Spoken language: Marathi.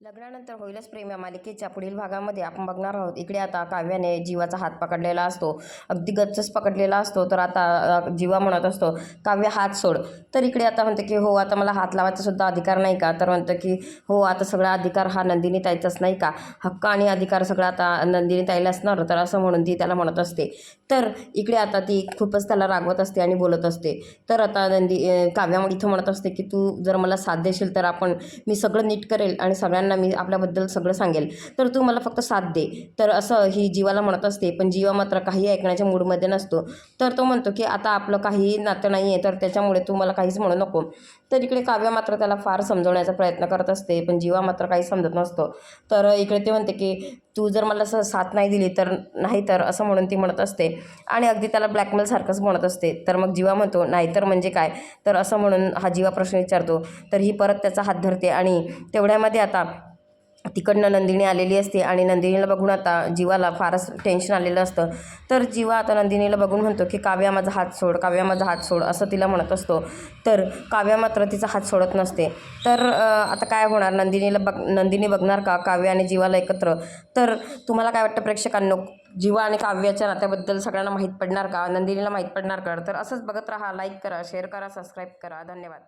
लग्नानंतर होईलच प्रेम या मालिकेच्या पुढील भागामध्ये. आपण बघणार आहोत इकडे आता काव्याने जीवाचा हात पकडलेला असतो. अगदी गच्चच पकडलेला असतो तर आता जीवा म्हणत असतो काव्य हात सोड. तर इकडे आता म्हणते की हो आता मला हात लावायचा सुद्धा अधिकार नाही का? तर म्हणतं की हो आता सगळा अधिकार हा नंदिनी ताईचाच नाही का? हक्क आणि अधिकार सगळा आता नंदिनी ताईला असणार तर असं म्हणून ती त्याला म्हणत असते. तर इकडे आता ती खूपच त्याला रागवत असते आणि बोलत असते. तर आता नंदी काव्यामुळे काव्या इथं म्हणत असते की तू जर मला साथ देशील तर आपण मी सगळं नीट करेल आणि सगळ्यांना मी आपल्याबद्दल सगळं सांगेल. तर तू मला फक्त साथ दे. तर असं ही जीवाला म्हणत असते पण जीवा मात्र काही ऐकण्याच्या मूडमध्ये नसतो. तर तो म्हणतो की आता आपलं काही नातं नाही आहे तर त्याच्यामुळे तू मला काहीच म्हणू नको. तर इकडे काव्य मात्र त्याला फार समजवण्याचा प्रयत्न करत असते पण जीवा मात्र काही समजत नसतो. तर इकडे ते म्हणते की तू जर मला असं साथ नाही दिली तर नाही तर असं म्हणून ती म्हणत असते. आणि अगदी त्याला ब्लॅकमेलसारखंच म्हणत असते. तर मग जीवा म्हणतो नाही तर म्हणजे काय? तर असं म्हणून हा जीवा प्रश्न विचारतो. तर ही परत त्याचा हात धरते आणि तेवढ्यामध्ये आता तिकडनं नंदिनी आलेली असते आणि नंदिनीला बघून आता जीवाला फारच टेन्शन आलेलं असतं. तर जीवा आता नंदिनीला बघून म्हणतो की काव्या माझा हात सोड काव्या माझा हात सोड असं तिला म्हणत असतो. तर काव्या मात्र तिचा हात सोडत नसते. तर आता काय होणार? नंदिनीला बघ नंदिनी बघणार का? काव्य आणि जीवाला एकत्र. तर तुम्हाला काय वाटतं प्रेक्षकांनो? जीवा आणि काव्याच्या नात्याबद्दल सगळ्यांना माहीत पडणार का? नंदिनीला माहीत पडणार का? तर असंच बघत राहा लाईक करा शेअर करा सबस्क्राईब करा. धन्यवाद.